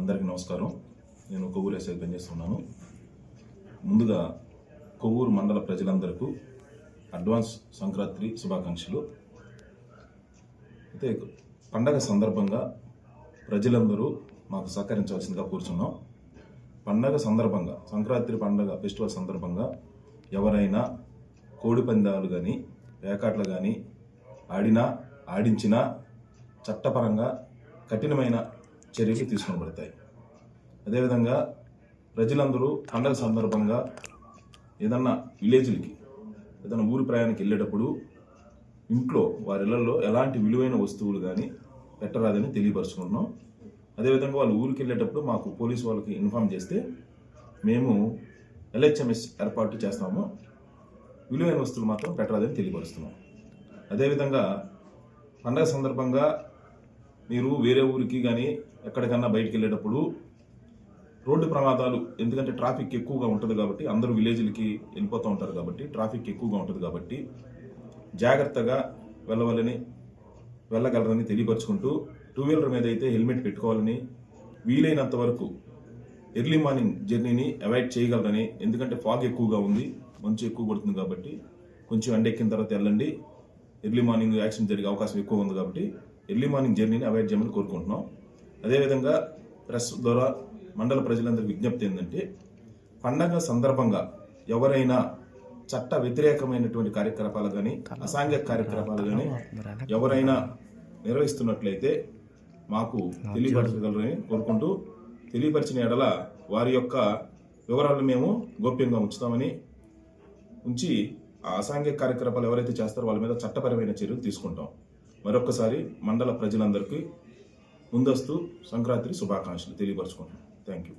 అందరికీ నమస్కారం. నేను కొవ్వూరు ఎస్ఐ పనిచేస్తున్నాను. ముందుగా కొవ్వూరు మండల ప్రజలందరికీ అడ్వాన్స్ సంక్రాంతి శుభాకాంక్షలు. అయితే పండగ సందర్భంగా ప్రజలందరూ మాకు సహకరించాల్సిందిగా కూర్చున్నాం. పండగ సందర్భంగా సంక్రాంతి పండగ ఫెస్టివల్ సందర్భంగా ఎవరైనా కోడి పందాలు కానీ వేకాట్లు కానీ ఆడినా ఆడించినా చట్టపరంగా కఠినమైన చర్యలు తీసుకోబడతాయి. అదేవిధంగా ప్రజలందరూ పండగ సందర్భంగా ఏదన్నా విలేజ్లకి ఏదైనా ఊరి ప్రయాణానికి వెళ్ళేటప్పుడు ఇంట్లో వారి ఇళ్ళలో ఎలాంటి విలువైన వస్తువులు కానీ పెట్టరాదని తెలియపరుచుకుంటున్నాం అదేవిధంగా వాళ్ళు ఊరికి వెళ్ళేటప్పుడు మాకు పోలీసు వాళ్ళకి ఇన్ఫామ్ చేస్తే మేము ఎల్హెచ్ఎంఎస్ ఏర్పాటు చేస్తాము. విలువైన వస్తువులు మాత్రం పెట్టరాదని తెలియపరుస్తున్నాం. అదేవిధంగా పండగ సందర్భంగా మీరు వేరే ఊరికి కానీ ఎక్కడికన్నా బయటికి వెళ్ళేటప్పుడు రోడ్డు ప్రమాదాలు ఎందుకంటే ట్రాఫిక్ ఎక్కువగా ఉంటుంది కాబట్టి అందరూ విలేజ్లకి వెళ్ళిపోతూ ఉంటారు కాబట్టి ట్రాఫిక్ ఎక్కువగా ఉంటుంది కాబట్టి జాగ్రత్తగా వెళ్ళవాలని వెళ్ళగలరని తెలియపరుచుకుంటూ టూ వీలర్ మీద అయితే హెల్మెట్ పెట్టుకోవాలని వీలైనంత వరకు ఎర్లీ మార్నింగ్ జర్నీని అవాయిడ్ చేయగలరని ఎందుకంటే ఫాగ్ ఎక్కువగా ఉంది మంచు ఎక్కువ పడుతుంది కాబట్టి కొంచెం ఎండెక్కిన తర్వాత వెళ్ళండి. ఎర్లీ మార్నింగ్ యాక్సిడెంట్ జరిగే అవకాశం ఎక్కువ ఉంది కాబట్టి ఎర్లీ మార్నింగ్ జర్నీని అవాయిడ్ చేయమని కోరుకుంటున్నాం. అదేవిధంగా ప్రెస్ ద్వారా మండల ప్రజలందరికీ విజ్ఞప్తి ఏంటంటే పండగ సందర్భంగా ఎవరైనా చట్ట వ్యతిరేకమైనటువంటి కార్యకలాపాలు కానీ అసాంఘిక కార్యకలాపాలు కానీ ఎవరైనా నిర్వహిస్తున్నట్లయితే మాకు తెలియపరచగలరని కోరుకుంటూ తెలియపరిచిన ఎడల వారి యొక్క వివరాలను మేము గోప్యంగా ఉంచుతామని ఉంచి ఆ అసాంఘిక కార్యకలాపాలు ఎవరైతే చేస్తారో వాళ్ళ మీద చట్టపరమైన చర్యలు తీసుకుంటాం. మరొకసారి మండల ప్రజలందరికీ ముందస్తు సంక్రాంతి శుభాకాంక్షలు తెలియపరచుకుంటున్నాను థ్యాంక్ యూ